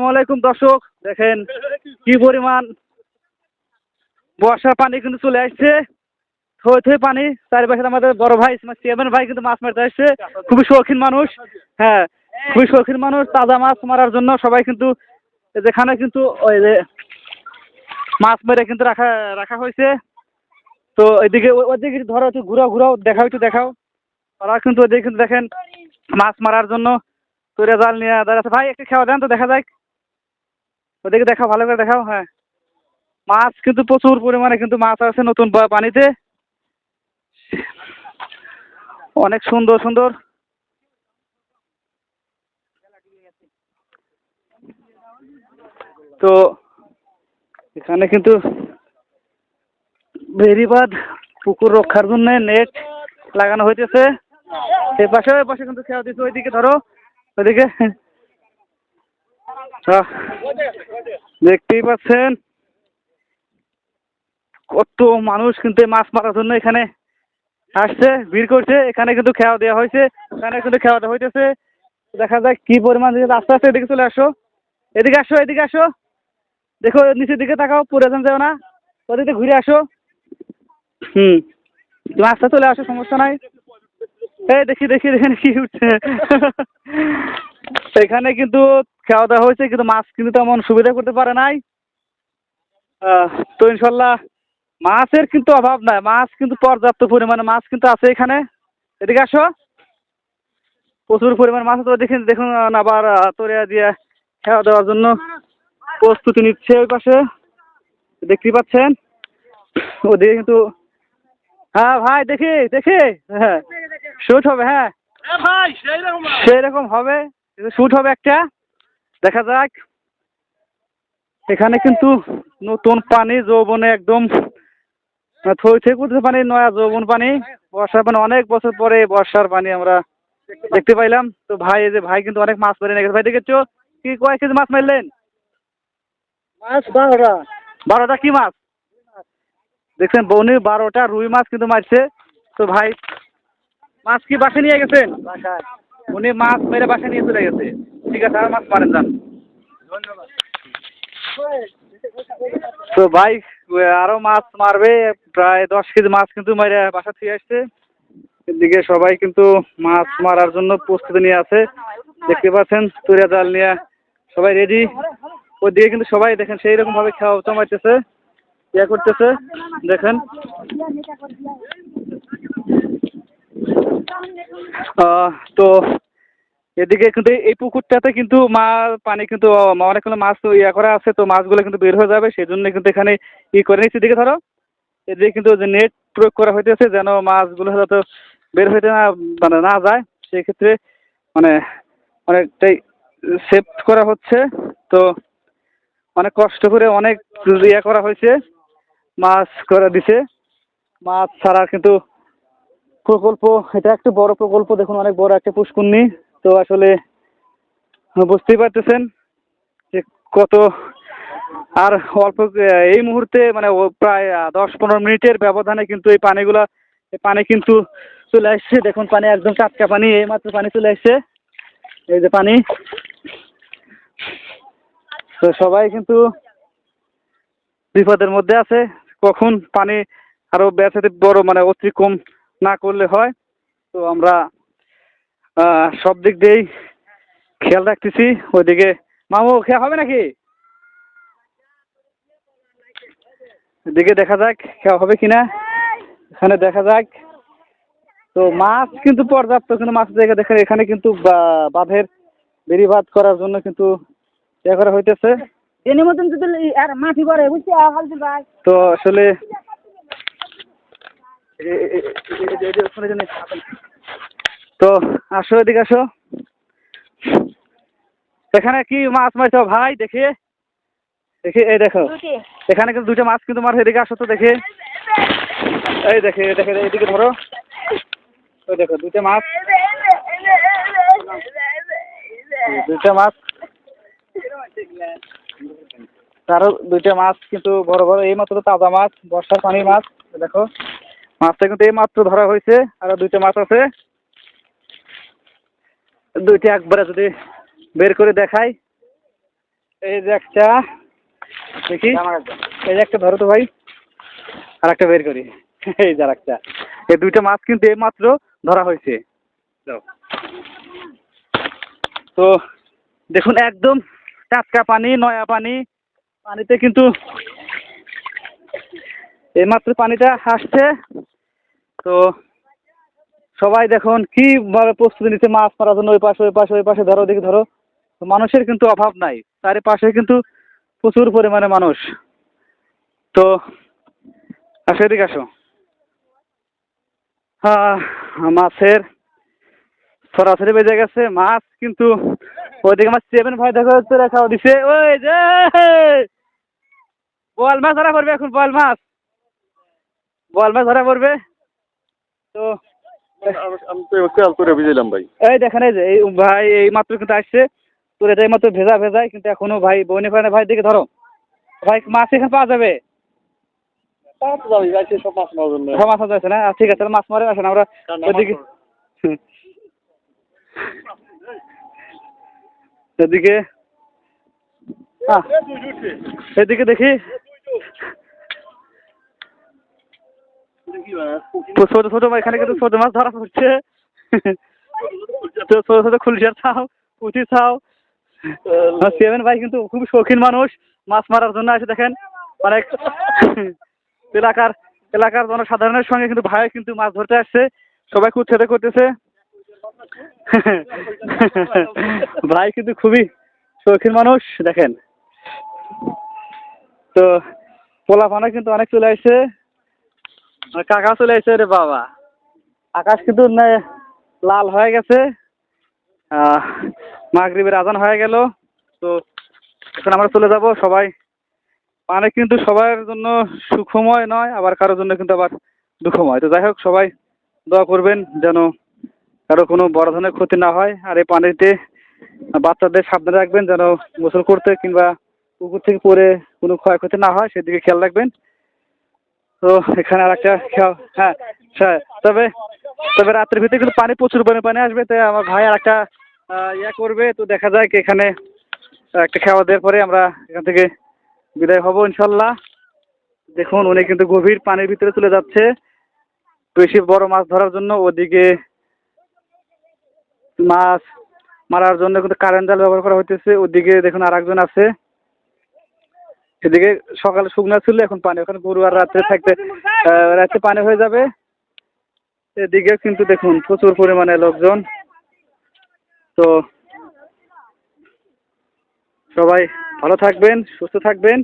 আসসালামু আলাইকুম, দর্শক। দেখেন কি পরিমাণ বর্ষার পানি কিন্তু চলে আসছে। থই থই পানি, চারিপাশে আমাদের বড় ভাই চেয়ারম্যান ভাই কিন্তু মাছ মারতে আসছে। খুবই শৌখিন মানুষ। হ্যাঁ খুবই শৌখিন মানুষ, তাজা মাছ মারার জন্য সবাই কিন্তু যেখানে কিন্তু ওই যে মাছ মেরে কিন্তু রাখা রাখা হয়েছে। তো এদিকে ওদিকে ধরো, একটু ঘুরাও ঘুরাও, দেখাও, একটু দেখাও। ওরা কিন্তু ওদিকে কিন্তু দেখেন মাছ মারার জন্য তোরে জাল নিয়ে দাঁড়াচ্ছে। ভাই, একটু খাওয়া দেন তো দেখা যাক। ওদিকে দেখাও, ভালো করে দেখাও হ্যাঁ। মাছ কিন্তু প্রচুর পরিমাণে কিন্তু মাছ আছে নতুন পানিতে। অনেক সুন্দর সুন্দর। তো এখানে কিন্তু বেরিবাদ পুকুর রক্ষার জন্য নেট লাগানো হইতেছে। সে পাশে ওই পাশে কিন্তু খেয়াল দিচ্ছে ওইদিকে ধরো। ওইদিকে দেখতেই পাচ্ছেন কত মানুষ কিন্তু মাছ মারার জন্য এখানে আসছে, ভিড় করছে। এখানে কিন্তু খেয়া দেওয়া হয়েছে, এখানে কিন্তু খেয়া দেওয়া হইতেছে। দেখা যাক কি পরিমাণ আস্তে আস্তে এদিকে চলে আসো। এদিকে আসো এদিকে আসো। দেখো, নিচের দিকে তাকাও, পরে যান যাও না। ওদিকে ঘুরে আসো। হুম তুমি আস্তে চলে আসো, সমস্যা নাই। এই দেখি দেখি দেখেন কি উঠছে। এখানে কিন্তু খাওয়া দাওয়া হয়েছে কিন্তু মাছ কিন্তু তেমন সুবিধা করতে পারে নাই। তো ইনশাল্লাহ মাছের কিন্তু অভাব নাই মাছ কিন্তু পর্যাপ্ত পরিমাণে মাছ কিন্তু আছে এখানে। এদিকে আসো। প্রচুর পরিমাণে মাছ আছে দেখুন দেখুন আবার তরিয়া দিয়ে খাওয়া দেওয়ার জন্য প্রস্তুতি নিচ্ছে ওই পাশে। দেখতেই পাচ্ছেন? ওদিকে কিন্তু হ্যাঁ ভাই দেখি দেখি হ্যাঁ শুট হবে হ্যাঁ। সেই রকম হবে। শুট হবে একটা। দেখা যাক। এখানে কিন্তু নতুন পানি যৌবনে একদম থই থই পানি নয়া যৌবন পানি। বর্ষার পানি অনেক বছর পরে বর্ষার পানি আমরা দেখতে পাইলাম। তো ভাই এই যে ভাই কিন্তু অনেক মাছ মেরে গেছে। ভাই দেখেছ? কি কয় কেজি মাছ মারলেন? মাছ বারোটা। বারোটা কি মাছ? দেখছেন বৌনি বারোটা রুই মাছ কিন্তু মারছে। তো ভাই মাছ কি বাসে নিয়ে গেছেন? উনি মাছ মেরে বাসে নিয়ে চলে গেছে। ঠিক আছে, আর মাছ মারেন, যান। তো ভাই আরও মাছ মারবে, প্রায় দশ কেজি মাছ কিন্তু মেরে বাসা থেকে আসছে। এদিকে সবাই কিন্তু মাছ মারার জন্য প্রস্তুতি নিয়ে আছে। দেখতে পাচ্ছেন, তুরিয়া জাল নিয়ে সবাই রেডি ওইদিকে কিন্তু সবাই দেখেন, সেই রকম ভাবে খাওয়া জমাইতেছে ইয়ে করতেছে, দেখেন। তো এদিকে কিন্তু এই পুকুরটাতে কিন্তু মা পানি কিন্তু অনেকগুলো মাছ তো ইয়ে করা আছে, তো মাছগুলো কিন্তু বের হয়ে যাবে সেই জন্য কিন্তু এখানে ই করে নিচ্ছি। দিকে ধরো, এদিকে কিন্তু যে নেট প্রয়োগ করা হইতেছে, যেন মাছগুলো যাতে বের হইতে না মানে না যায়, সেক্ষেত্রে মানে অনেকটাই সেভ করা হচ্ছে। তো অনেক কষ্ট করে অনেক ইয়ে করা হয়েছে, মাছ করে দিছে। মাছ ছাড়া কিন্তু প্রকল্প, এটা একটা বড় প্রকল্প, দেখুন অনেক বড় একটা পুষ্কুন্নি। তো আসলে বুঝতেই পারতেছেন যে কত আর অল্প এই মুহূর্তে মানে প্রায় দশ পনেরো মিনিটের ব্যবধানে কিন্তু এই পানিগুলা পানি কিন্তু চলে আসছে। দেখুন, পানি একদম টাটকা পানি, এই মাত্র পানি চলে আসছে। এই যে পানি। তো সবাই কিন্তু বিপদের মধ্যে আছে। কখন পানি আরও বেসাতে বড় মানে অতিক্রম না করলে হয়। তো আমরা সব দিক দিয়েই খেয়াল রাখতেছি। ওইদিকে মামু খেয়া হবে নাকি? এদিকে দেখা যাক খেয়া হবে কিনা। এখানে দেখা যাক। তো মাছ কিন্তু পর্যাপ্ত কিন্তু মাছের জায়গা দেখেন এখানে কিন্তু বা- বাঁধের বেড়িবাদ করার জন্য কিন্তু ইয়ে করা হইতেছে। মতন যদি আর মাটি করে বুঝছি? তো আসলে এ- এ- এ- এ- এ- এ- ওখানে যেন তো আসো এদিকে আসো। এখানে কি মাছ মারছো ভাই দেখে। দেখে এই দেখো। এখানে কিন্তু দুটো মাছ কিন্তু মার এদিকে আসো তো দেখে। এই দেখে এই দেখে এদিকে ধরো। ওই দেখো দুটো মাছ। দুইটা মাছ। আরও দুইটা মাছ কিন্তু বড় বড় এই মাত্র তাজা মাছ বর্ষার পানির মাছ দেখো। মাছটা কিন্তু এই মাত্র ধরা হয়েছে আর দুইটা মাছ আছে। দুইটা একবারে যদি বের করে দেখাই। এই যে একটা দেখি। এই যে একটা ধরো তো ভাই। আর একটা বের করি। এই যে আর একটা এই দুইটা মাছ কিন্তু এই মাত্র ধরা হয়েছে। তো দেখুন একদম টাটকা পানি নয়া পানি। পানিতে কিন্তু এইমাত্র পানিটা আসছে। তো সবাই দেখুন কি ভাবে প্রস্তুতি নিচ্ছে মাছ মারার জন্য, ওই পাশে ওই পাশে ওই পাশে, ধরো দেখি ধরো। মানুষের কিন্তু অভাব নাই, চারিপাশে কিন্তু প্রচুর পরিমাণে মানুষ। তো আসো এদিকে আসো। হ্যাঁ মাছের সরাসরি বেজে গেছে, মাছ কিন্তু ওইদিকে আমার সেভেন ভাই দেখা যাচ্ছে রেখাও দিছে। ওই যে বল মাছ ধরা পড়বে এখন, বল মাছ। বল মাছ ধরা পড়বে। তো আমি তো খেয়াল করে বুঝলাম ভাই। এই দেখেন এই যে এই ভাই এই মাত্র কিন্তু আসছে। তোর এটা মাত্র ভেজা ভেজাই কিন্তু এখনও ভাই বনে ফানে ভাই দেখে ধরো। ভাই মাছ এখানে পাওয়া যাবে? সব মাছ মারার জন্য। সব মাছ আছে না? ঠিক আছে মাছ মারে আসেন আমরা ওদিকে এদিকে এদিকে দেখি। ছোট ছোট মাছ এখানে কিন্তু ছোট মাছ ধরা পড়ছে তো ছোট ছোট খুলশিয়ার ছাও পুঁটি ছাও সেভেন ভাই কিন্তু খুব শৌখিন মানুষ, মাছ মারার জন্য আসে দেখেন। অনেক এলাকার এলাকার জনসাধারণের সঙ্গে কিন্তু ভাই কিন্তু মাছ ধরতে আসছে। সবাই ছেড়ে করতেছে। ভাই কিন্তু খুবই শৌখিন মানুষ, দেখেন। তো পোলা পোলাপানা কিন্তু অনেক চলে আসছে। কাকা চলে আসছে রে বাবা। আকাশ কিন্তু লাল হয়ে গেছে। মাগরিবের আজান হয়ে গেল। তো এখন আমরা চলে যাব সবাই। পানি কিন্তু সবার জন্য সুখময় নয়, আবার কারোর জন্য কিন্তু আবার দুঃখময়। তো যাই হোক, সবাই দোয়া করবেন যেন কারও কোনো বড় ধরনের ক্ষতি না হয়। আর এই পানিতে বাচ্চাদের সাবধানে রাখবেন, যেন গোসল করতে কিংবা পুকুর থেকে পড়ে কোনো ক্ষয়ক্ষতি না হয়, সেদিকে খেয়াল রাখবেন। তো এখানে আর একটা হ্যাঁ হ্যাঁ তবে তবে রাত্রের ভিতরে কিন্তু পানি প্রচুর পরিমাণে, পানি আসবে, তাই আমার ভাই আর একটা ইয়ে করবে, তো দেখা যায় কি এখানে একটা খাওয়া দেওয়ার পরে আমরা এখান থেকে বিদায় হব, ইনশাল্লাহ। দেখুন, উনি কিন্তু গভীর পানির ভিতরে চলে যাচ্ছে। বেশি বড় মাছ ধরার জন্য ওদিকে মাছ মারার জন্য কিন্তু কারেন্ট জাল ব্যবহার করা হইতেছে। ওদিকে দেখুন আর একজন আছে। এদিকে সকালে শুকনো ছিল, এখন পানি ওখানে গরু আর রাত্রে থাকতে রাত্রে পানি হয়ে যাবে। এদিকে কিন্তু দেখুন প্রচুর পরিমাণে লোকজন। তো সবাই ভালো থাকবেন, সুস্থ থাকবেন।